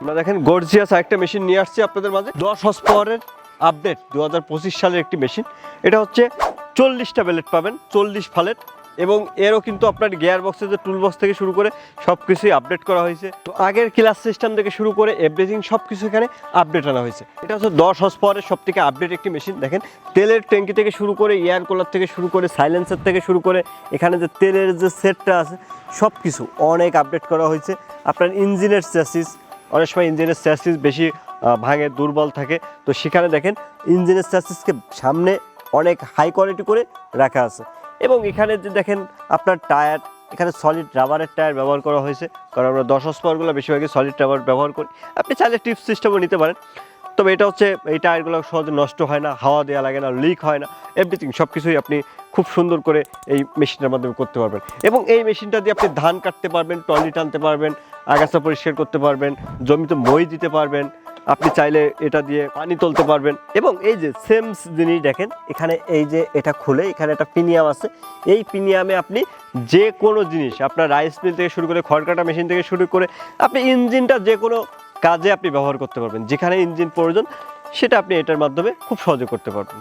আমরা দেখেন গর্জিয়াস একটা মেশিন নিয়ে আসছি আপনাদের মাঝে। দশ হর্স পাওয়ারের আপডেট দু হাজার পঁচিশ সালের একটি মেশিন এটা হচ্ছে চল্লিশটা বেলেট পাবেন, চল্লিশ ফালের। এবং এরও কিন্তু আপনার গিয়ার বক্সের যে টুল বক্স থেকে শুরু করে সব কিছুই আপডেট করা হয়েছে। তো আগের ক্লাস সিস্টেম থেকে শুরু করে এভরিথিং সব কিছু এখানে আপডেট আনা হয়েছে। এটা হচ্ছে দশ হর্স পাওয়ারের সব থেকে আপডেট একটি মেশিন দেখেন, তেলের ট্যাঙ্কি থেকে শুরু করে এয়ার কুলার থেকে শুরু করে সাইলেন্সার থেকে শুরু করে এখানে যে তেলের যে সেটটা আছে সব কিছু অনেক আপডেট করা হয়েছে। আপনার ইঞ্জিনের চ্যাসিস অনেক সময় ইঞ্জিনের চ্যাসিস বেশি ভাঙে, দুর্বল থাকে। তো সেখানে দেখেন, ইঞ্জিনের চ্যাসিসকে সামনে অনেক হাই কোয়ালিটি করে রাখা আছে। এবং এখানে যে দেখেন, আপনার টায়ার এখানে সলিড রাবারের টায়ার ব্যবহার করা হয়েছে। কারণ আমরা দশ স্পারগুলো বেশিরভাগই সলিড রাবার ব্যবহার করি। আপনি চাইলে টিপ সিস্টেমও নিতে পারেন। তবে এটা হচ্ছে, এই টায়ারগুলো সহজে নষ্ট হয় না, হাওয়া দেওয়া লাগে না লিক হয় না। এভরিথিং সব কিছুই আপনি খুব সুন্দর করে এই মেশিনটার মাধ্যমে করতে পারবেন। এবং এই মেশিনটা দিয়ে আপনি ধান কাটতে পারবেন টলি টানতে পারবেন আগাছা পরিষ্কার করতে পারবেন, জমিতে মই দিতে পারবেন, আপনি চাইলে এটা দিয়ে পানি তুলতে পারবেন। এবং এই যে সেম জিনিস দেখেন, এখানে এই যে এটা খুলে এখানে একটা পিনিয়াম আছে। এই পিনিয়ামে আপনি যে কোনো জিনিস, আপনার রাইস মিল থেকে শুরু করে খড় কাটা মেশিন থেকে শুরু করে আপনি ইঞ্জিনটা যে কোনো কাজে আপনি ব্যবহার করতে পারবেন। যেখানে ইঞ্জিন প্রয়োজন, সেটা আপনি এটার মাধ্যমে খুব সহজে করতে পারবেন।